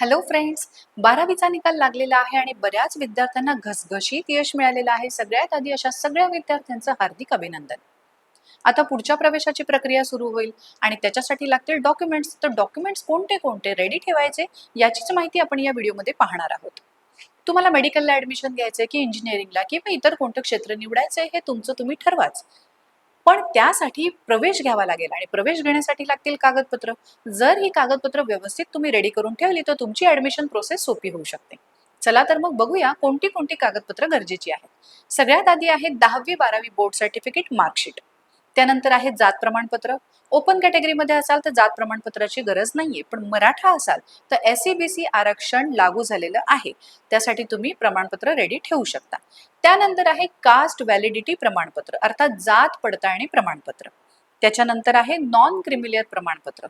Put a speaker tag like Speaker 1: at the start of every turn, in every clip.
Speaker 1: Hello friends बारावीचा निकाल लागलेला आहे आणि बऱ्याच विद्यार्थ्यांना घसघशीत यश मिळालेलं आहे. सगळ्यात आधी अशा सगळ्या विद्यार्थ्यांचं हार्दिक अभिनंदन. आता पुढच्या प्रवेशाची प्रक्रिया सुरू होईल आणि त्याच्यासाठी लागतील डॉक्युमेंट्स तर डॉक्युमेंट्स कोणते कोणते? रेडी ठेवायचे? याचीच माहिती आपण या व्हिडिओमध्ये पाहणार आहोत. तुम्हाला मेडिकलला ऍडमिशन घ्यायचंय की इंजिनिअरिंगला किंवा इतर कोणतं क्षेत्र निवडायचंय हे तुमचं तुम्ही ठरवाच. पण त्यासाठी प्रवेश घ्यावा लागेल. आणि प्रवेश घेण्यासाठी लागतील कागदपत्र. जर ही कागदपत्र व्यवस्थित तुम्ही रेडी करून ठेवली तर तुमची ऍडमिशन प्रोसेस सोपी होऊ शकते. चला तर मग बघूया कोणती कोणती कागदपत्र गरजेची आहेत. सगळ्यात आधी आहे दहावी बारावी बोर्ड सर्टिफिकेट मार्कशीट त्यानंतर आहे जात प्रमाणपत्र. ओपन कॅटेगरीमध्ये असाल तर जात प्रमाणपत्राची गरज नाहीये पण मराठा असाल तर एस सी बी सी आरक्षण लागू झालेलं आहे. त्यासाठी तुम्ही प्रमाणपत्र रेडी ठेवू शकता. त्यानंतर आहे कास्ट व्हॅलिडिटी प्रमाणपत्र अर्थात जात पडताळणी प्रमाणपत्र. त्याच्यानंतर आहे नॉन क्रिमिलियर प्रमाणपत्र.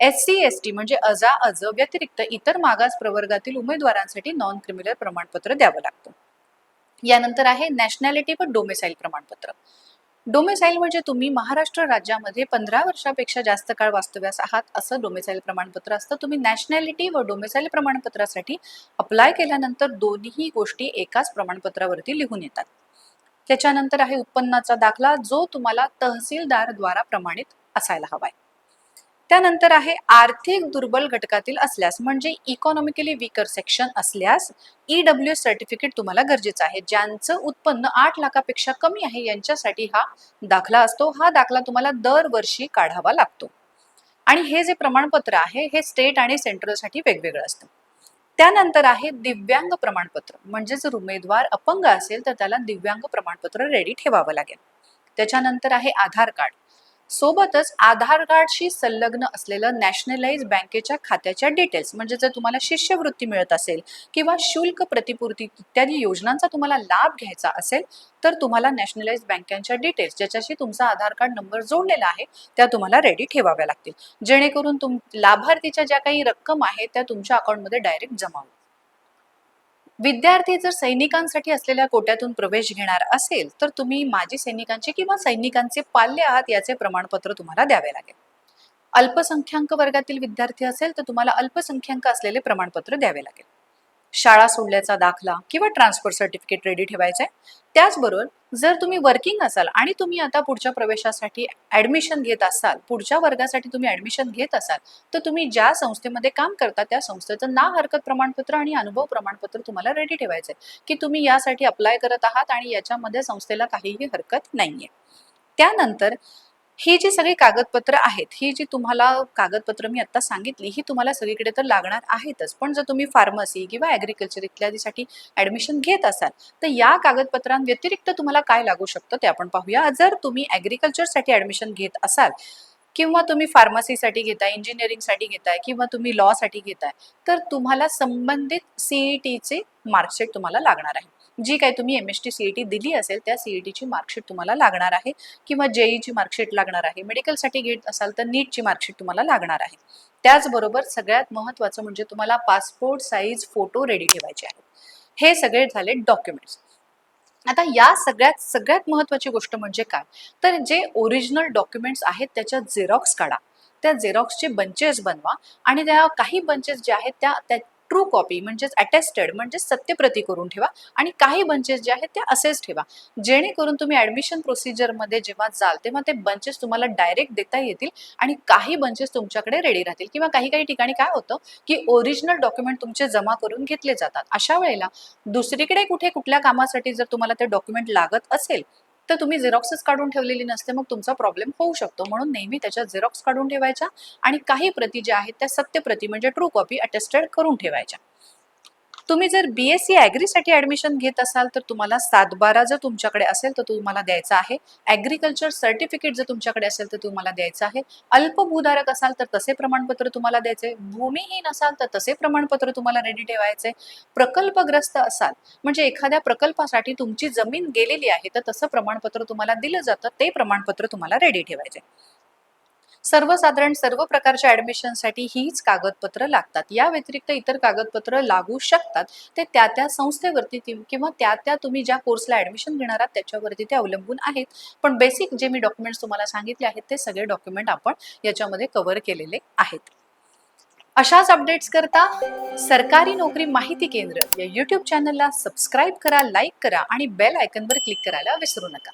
Speaker 1: एस सी एस टी म्हणजे अजा अज व्यतिरिक्त इतर मागास प्रवर्गातील उमेदवारांसाठी नॉन क्रिमिलियर प्रमाणपत्र द्यावं लागतं. यानंतर आहे नॅशनॅलिटी व डोमेसाईल प्रमाणपत्र. डोमेसाईल म्हणजे तुम्ही महाराष्ट्र राज्यामध्ये पंधरा वर्षापेक्षा जास्त काळ वास्तव्यास आहात असं डोमेसाईल प्रमाणपत्र असतं. तुम्ही नॅशनॅलिटी व डोमेसाईल प्रमाणपत्रासाठी अप्लाय केल्यानंतर दोन्ही गोष्टी एकाच प्रमाणपत्रावरती लिहून येतात. त्याच्यानंतर आहे उत्पन्नाचा दाखला जो तुम्हाला तहसीलदारद्वारा प्रमाणित असायला हवाय. त्यानंतर आहे आर्थिक दुर्बल घटकातील असल्यास म्हणजे इकॉनॉमिकली वीकर सेक्शन असल्यास ईडब्ल्यू डब्ल्यू सर्टिफिकेट तुम्हाला गरजेचं आहे. ज्यांचं उत्पन्न आठ लाखापेक्षा कमी आहे यांच्यासाठी हा दाखला असतो. हा दाखला तुम्हाला दरवर्षी काढावा लागतो. आणि हे जे प्रमाणपत्र आहे हे स्टेट आणि सेंट्रलसाठी वेगवेगळं असतं. त्यानंतर आहे दिव्यांग प्रमाणपत्र. म्हणजे जर उमेदवार अपंग असेल तर त्याला दिव्यांग प्रमाणपत्र रेडी ठेवावं लागेल. त्याच्यानंतर आहे आधार कार्ड. सोबतच आधार कार्डशी संलग्न असलेलं नॅशनलाइज बँकेच्या खात्याच्या डिटेल्स म्हणजे जर तुम्हाला शिष्यवृत्ती मिळत असेल किंवा शुल्क प्रतिपूर्ती इत्यादी योजनांचा तुम्हाला लाभ घ्यायचा असेल तर तुम्हाला नॅशनलाइज बँकांच्या डिटेल्स ज्याच्याशी तुमचा आधार कार्ड नंबर जोडलेला आहे त्या तुम्हाला रेडी ठेवाव्या लागतील. जेणेकरून तुम लाभार्थीच्या ज्या काही रक्कम आहेत त्या तुमच्या अकाउंटमध्ये डायरेक्ट जमा होईल. विद्यार्थी जर सैनिकांसाठी असलेल्या कोट्यातून प्रवेश घेणार असेल तर तुम्ही माजी सैनिकांचे किंवा सैनिकांचे पाल्य आहात याचे प्रमाणपत्र तुम्हाला द्यावे लागेल. अल्पसंख्याक वर्गातील विद्यार्थी असेल तर तुम्हाला अल्पसंख्याक असलेले प्रमाणपत्र द्यावे लागेल. शाळा सोडल्याचा दाखला किंवा ट्रान्सफर सर्टिफिकेट रेडी ठेवायचं आहे त्याचबरोबर जर तुम्ही वर्किंग असाल आणि तुम्ही आता पुढच्या प्रवेशासाठी ऍडमिशन घेत असाल पुढच्या वर्गासाठी तुम्ही ऍडमिशन घेत असाल तर तुम्ही ज्या संस्थेमध्ये काम करता त्या संस्थेचं ना हरकत प्रमाणपत्र आणि अनुभव प्रमाणपत्र तुम्हाला रेडी ठेवायचं आहे की तुम्ही यासाठी अप्लाय करत आहात आणि याच्यामध्ये संस्थेला काहीही हरकत नाहीये. त्यानंतर ही जी सगळी कागदपत्र आहेत ही जी तुम्हाला कागदपत्र मी आता सांगितली ही तुम्हाला सगळीकडे तर लागणार आहेतच. पण जर तुम्ही फार्मसी किंवा ॲग्रिकल्चर इत्यादीसाठी ऍडमिशन घेत असाल तर या कागदपत्रांव्यतिरिक्त तुम्हाला काय लागू शकतं ते आपण पाहूया. जर तुम्ही ॲग्रिकल्चरसाठी ऍडमिशन घेत असाल किंवा तुम्ही फार्मसीसाठी घेताय इंजिनिअरिंगसाठी घेताय किंवा तुम्ही लॉसाठी घेताय तर तुम्हाला संबंधित सीईटीचे मार्कशीट तुम्हाला लागणार आहे. जी काही तुम्ही एम एस टी सीईटी दिली असेल त्या सीईटीची मार्कशीट तुम्हाला लागणार आहे. किंवा जेईची मार्कशीट लागणार आहे. मेडिकलसाठी घेत असाल तर नीटची मार्कशीट तुम्हाला लागणार आहे. त्याचबरोबर सगळ्यात महत्त्वाचं म्हणजे तुम्हाला पासपोर्ट साईज फोटो रेडी ठेवायचे आहेत. हे सगळे झाले डॉक्युमेंट्स आता या सगळ्यात सगळ्यात महत्त्वाची गोष्ट म्हणजे काय? तर जे ओरिजिनल डॉक्युमेंट्स आहेत त्याच्या झेरॉक्स काढा. त्या झेरॉक्सचे बंचेस बनवा. आणि त्या काही बंचेस जे आहेत त्या ट्रू कॉपी म्हणजेच अटेस्टेड म्हणजेच सत्यप्रती करून ठेवा. आणि काही बंचेस जे आहेत ते असेच ठेवा. जेणेकरून तुम्ही ऍडमिशन प्रोसिजरमध्ये जेव्हा जाल तेव्हा ते बंचेस तुम्हाला डायरेक्ट देता येतील आणि काही बंचेस तुमच्याकडे रेडी राहतील. किंवा काही काही ठिकाणी काय होतं की ओरिजिनल डॉक्युमेंट तुमचे जमा करून घेतले जातात. अशा वेळेला दुसरीकडे कुठे कुठल्या कामासाठी जर तुम्हाला ते डॉक्युमेंट लागत असेल तर तुम्ही झेरॉक्सेस काढून ठेवलेली नसते मग तुमचा प्रॉब्लेम होऊ शकतो. म्हणून नेहमी त्याच्या झेरॉक्स काढून ठेवायच्या आणि काही प्रती ज्या आहेत त्या सत्य प्रती म्हणजे ट्रू कॉपी अटेस्टेड करून ठेवायच्या. तुम्ही जर बी एस सी ॲग्रीसाठी ॲडमिशन घेत असाल तर तुम्हाला सातबारा जर तुमच्याकडे असेल तर तुम्हाला द्यायचा आहे. ॲग्रिकल्चर सर्टिफिकेट जर तुमच्याकडे असेल तर तुम्हाला द्यायचं आहे. अल्पभूधारक असाल तर तसे प्रमाणपत्र तुम्हाला द्यायचे. भूमिहीन असाल तर तसे प्रमाणपत्र तुम्हाला रेडी ठेवायचे. प्रकल्पग्रस्त असाल म्हणजे एखाद्या प्रकल्पासाठी तुमची जमीन गेलेली आहे तर तसं प्रमाणपत्र तुम्हाला दिलं जातं ते प्रमाणपत्र तुम्हाला रेडी ठेवायचे. सर्वसाधारण सर्व प्रकारच्या ऍडमिशनसाठी हीच कागदपत्र लागतात. या व्यतिरिक्त इतर कागदपत्र लागू शकतात. ते त्या त्या संस्थेवरती किंवा त्या त्या तुम्ही ज्या कोर्सला ऍडमिशन घेणार आहात त्याच्यावरती ते अवलंबून आहेत. पण बेसिक जे मी डॉक्युमेंट्स तुम्हाला सांगितले आहेत ते सगळे डॉक्युमेंट आपण याच्यामध्ये कव्हर केलेले आहेत. अशाच अपडेट्स करता सरकारी नोकरी माहिती केंद्र या यूट्यूब चॅनलला सबस्क्राईब करा लाईक करा आणि बेल आयकनवर क्लिक करायला विसरू नका.